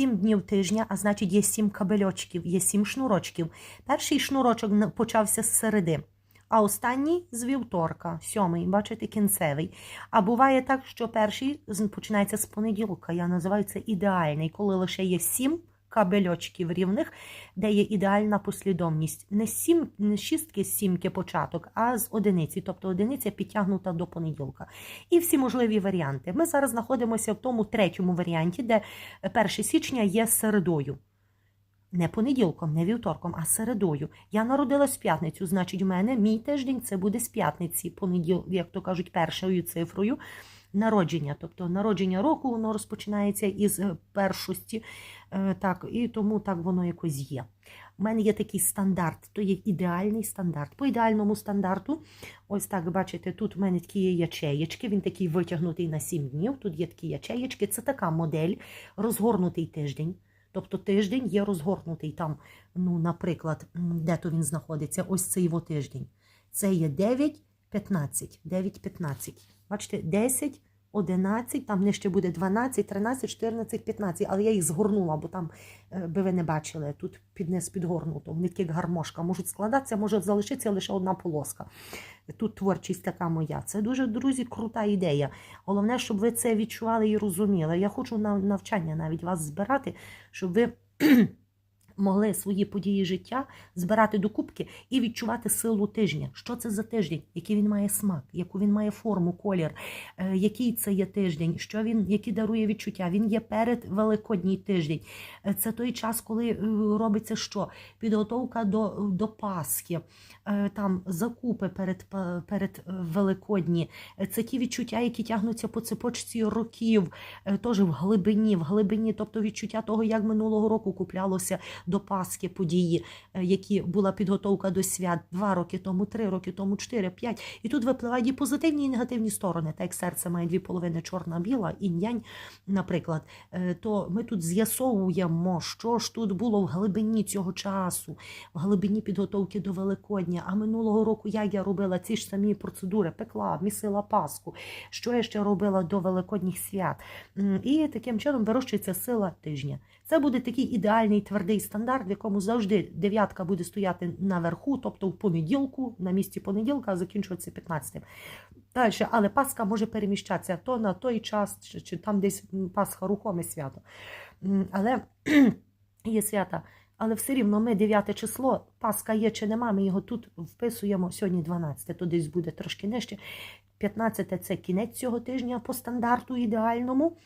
Сім днів тижня, а значить, є сім кабельочків, є сім шнурочків. Перший шнурочок почався з середи, а останній з вівторка, сьомий, бачите, кінцевий. А буває так, що перший починається з понеділка. Я називаю це ідеальний, коли лише є сім кабельочків рівних, де є ідеальна послідовність. Не сім, не шістки, сімки початок, а з одиниці, тобто одиниця підтягнута до понеділка. І всі можливі варіанти. Ми зараз знаходимося в тому третьому варіанті, де 1 січня є середою. Не понеділком, не вівторком, а середою. Я народилась в п'ятницю, значить, у мене мій тиждень це буде з п'ятниці, понеділ, як то кажуть, першою цифрою народження. Тобто народження року воно розпочинається із е, першості. Е, Так, і тому так воно якось є. У мене є такий стандарт, то є ідеальний стандарт. По ідеальному стандарту, ось так бачите, тут у мене такі ячеєчки, він такий витягнутий на 7 днів. Тут є такі ячеєчки. Це така модель, розгорнутий тиждень. Тобто тиждень є розгорнутий там, ну, наприклад, де то він знаходиться, ось цей його тиждень. Це є 9, 15. 9, 15. Бачите, 10, 11, там нижче буде 12, 13, 14, 15. Але я їх згорнула, бо там е, би ви не бачили, тут під низ підгорнуто. Вони як гармошка. Можуть складатися, може залишитися лише одна полоска. Тут творчість така моя. Це дуже, друзі, крута ідея. Головне, щоб ви це відчували і розуміли. Я хочу на навчання навіть вас збирати, щоб ви могли свої події життя збирати до кубки і відчувати силу тижня. Що це за тиждень, який він має смак, яку він має форму, колір, е, який це є тиждень, що він, які дарує відчуття. Він є перед Великодній тиждень. Е, Це той час, коли е, робиться що? Підготовка до, до Пасхи, там закупи перед, перед Великодні. Це ті відчуття, які тягнуться по цепочці років, теж в глибині, в глибині, тобто відчуття того, як минулого року куплялося до Пасхи події, е, які була підготовка до свят два роки тому, три роки тому, чотири, п'ять. І тут випливають і позитивні, і негативні сторони. Так як серце має дві половини чорна, біла, інь-янь, наприклад, Е, то ми тут з'ясовуємо, що ж тут було в глибині цього часу, в глибині підготовки до Великодня. А минулого року як я робила ці ж самі процедури, пекла, місила Пасху, що я ще робила до Великодніх свят. І таким чином вирощується сила тижня. Це буде такий ідеальний твердий стандарт, в якому завжди дев'ятка буде стояти наверху, тобто в понеділку, на місці понеділка, а закінчуватися 15. Далі, але Пасха може переміщатися то на той час, чи, чи там десь Пасха рухоме свято. Але є свята. Але все рівно ми 9 число, Пасха є чи нема, ми його тут вписуємо сьогодні 12, то десь буде трошки нижче. 15 це кінець цього тижня по стандарту ідеальному.